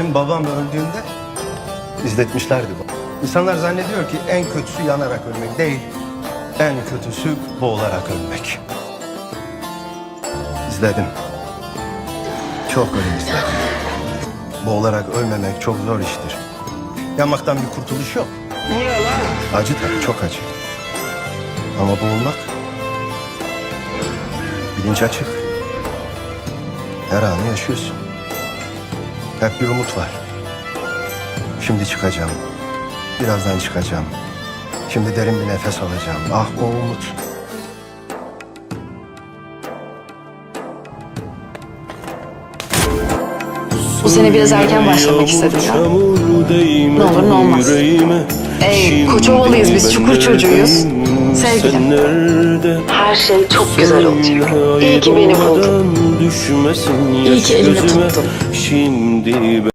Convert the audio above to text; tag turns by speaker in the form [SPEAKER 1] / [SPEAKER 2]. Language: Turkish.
[SPEAKER 1] Benim babam öldüğünde izletmişlerdi bu. İnsanlar zannediyor ki en kötüsü yanarak ölmek değil, en kötüsü boğularak ölmek. İzledim. Çok ölüm izledim. Boğularak ölmemek çok zor iştir. Yanmaktan bir kurtuluş yok. Acı tabii, çok acı. Ama boğulmak bilinç açık. Her anı yaşıyorsun. Hep bir umut var. Şimdi çıkacağım. Birazdan çıkacağım. Şimdi derin bir nefes alacağım. Ah o umut.
[SPEAKER 2] Bu sene biraz erken başlamak istedim ya.
[SPEAKER 3] Ne olur ne olmaz.
[SPEAKER 2] Ey, Koçovalıyız biz, çukur çocuğuyuz. Sevgilim. Her şey çok güzel olacak. İyi ki beni buldun.
[SPEAKER 3] Düşmesin
[SPEAKER 2] İyi ki elimi tuttun.
[SPEAKER 3] Şimdi